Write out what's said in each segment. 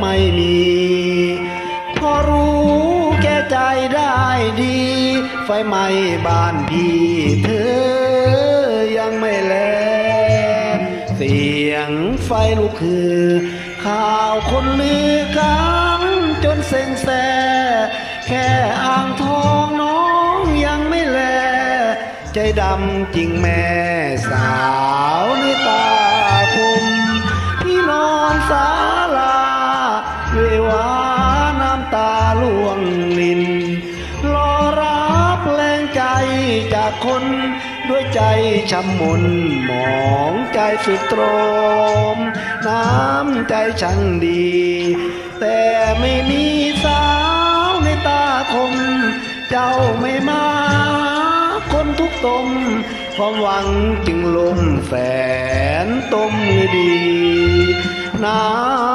ไม่มีพอรู้แก่ใจได้ดี ไฟไหม้บ้านพี่เธอยังไม่แล เสียงไฟลุกคือ ข่าวคนลือกันจนเซ็งแส แค่อ่างทองน้องยังไม่แล ใจดำจริงแม่สา จจากคนด้วยใจช้ำมนหมองใจสุดตรม น้ำใจช่างดี แต่ไม่มีสาวในตาคม เจ้าไม่มา คนทุกตมความหวังจึงลมแสนตมดี น้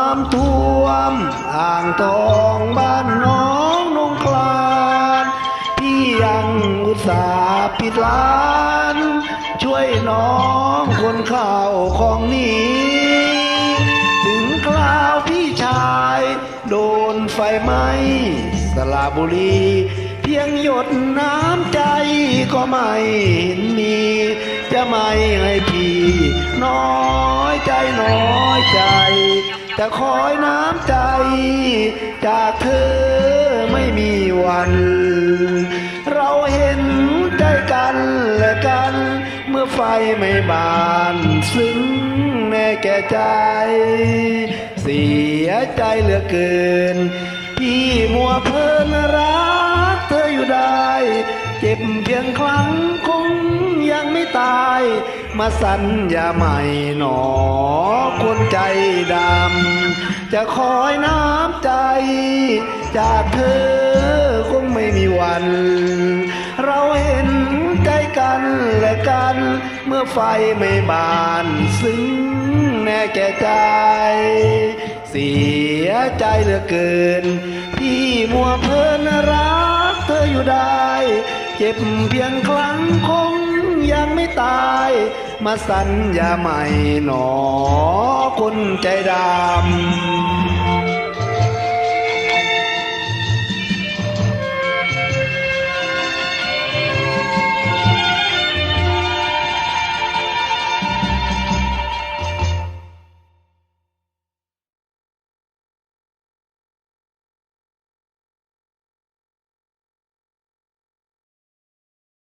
ำท่วมอ่างทองบ้านน สาปิดร้าน ช่วยน้องคนข้าวของหนี้ ถึงคราวพี่ชาย โดนไฟไหม้สระบุรี เพียงหยดน้ำใจก็ไม่เห็นมี จะไม่ให้พี่ น้อยใจน้อยใจ แต่คอยน้ำใจ จากเธอไม่มีวัน เมื่อไฟไม่บานซึ้งแน่แก่ใจ เสียใจเหลือเกิน พี่มัวเพลินรักเธออยู่ได้ เจ็บเพียงครั้งคงยังไม่ตาย มาสัญญาใหม่หนอคนใจดำ จะคอยน้ำใจ จากเธอคงไม่มีวัน เราเห็น กันและกัน เมื่อไฟไม่บานซึ้งแน่แก่ใจ เสียใจเหลือเกิน พี่มัวเพลินรักเธออยู่ได้ เจ็บเพียงครั้งคงยังไม่ตาย มาสัญญาใหม่หนอคนใจดำ